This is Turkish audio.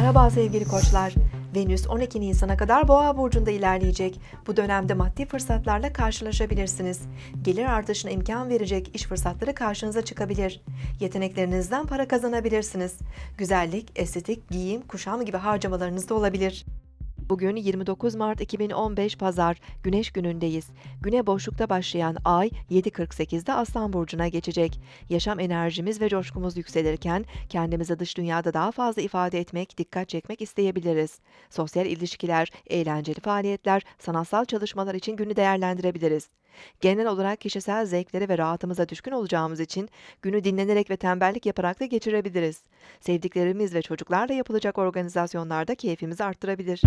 Merhaba sevgili koçlar. Venüs 12 Nisan'a kadar Boğa burcunda ilerleyecek. Bu dönemde maddi fırsatlarla karşılaşabilirsiniz. Gelir artışına imkan verecek iş fırsatları karşınıza çıkabilir. Yeteneklerinizden para kazanabilirsiniz. Güzellik, estetik, giyim, kuşam gibi harcamalarınız da olabilir. Bugün 29 Mart 2015 Pazar, Güneş günündeyiz. Güne boşlukta başlayan ay 7.48'de Aslan Burcu'na geçecek. Yaşam enerjimiz ve coşkumuz yükselirken kendimizi dış dünyada daha fazla ifade etmek, dikkat çekmek isteyebiliriz. Sosyal ilişkiler, eğlenceli faaliyetler, sanatsal çalışmalar için günü değerlendirebiliriz. Genel olarak kişisel zevklere ve rahatımıza düşkün olacağımız için günü dinlenerek ve tembellik yaparak da geçirebiliriz. Sevdiklerimiz ve çocuklarla yapılacak organizasyonlarda keyfimizi arttırabilir.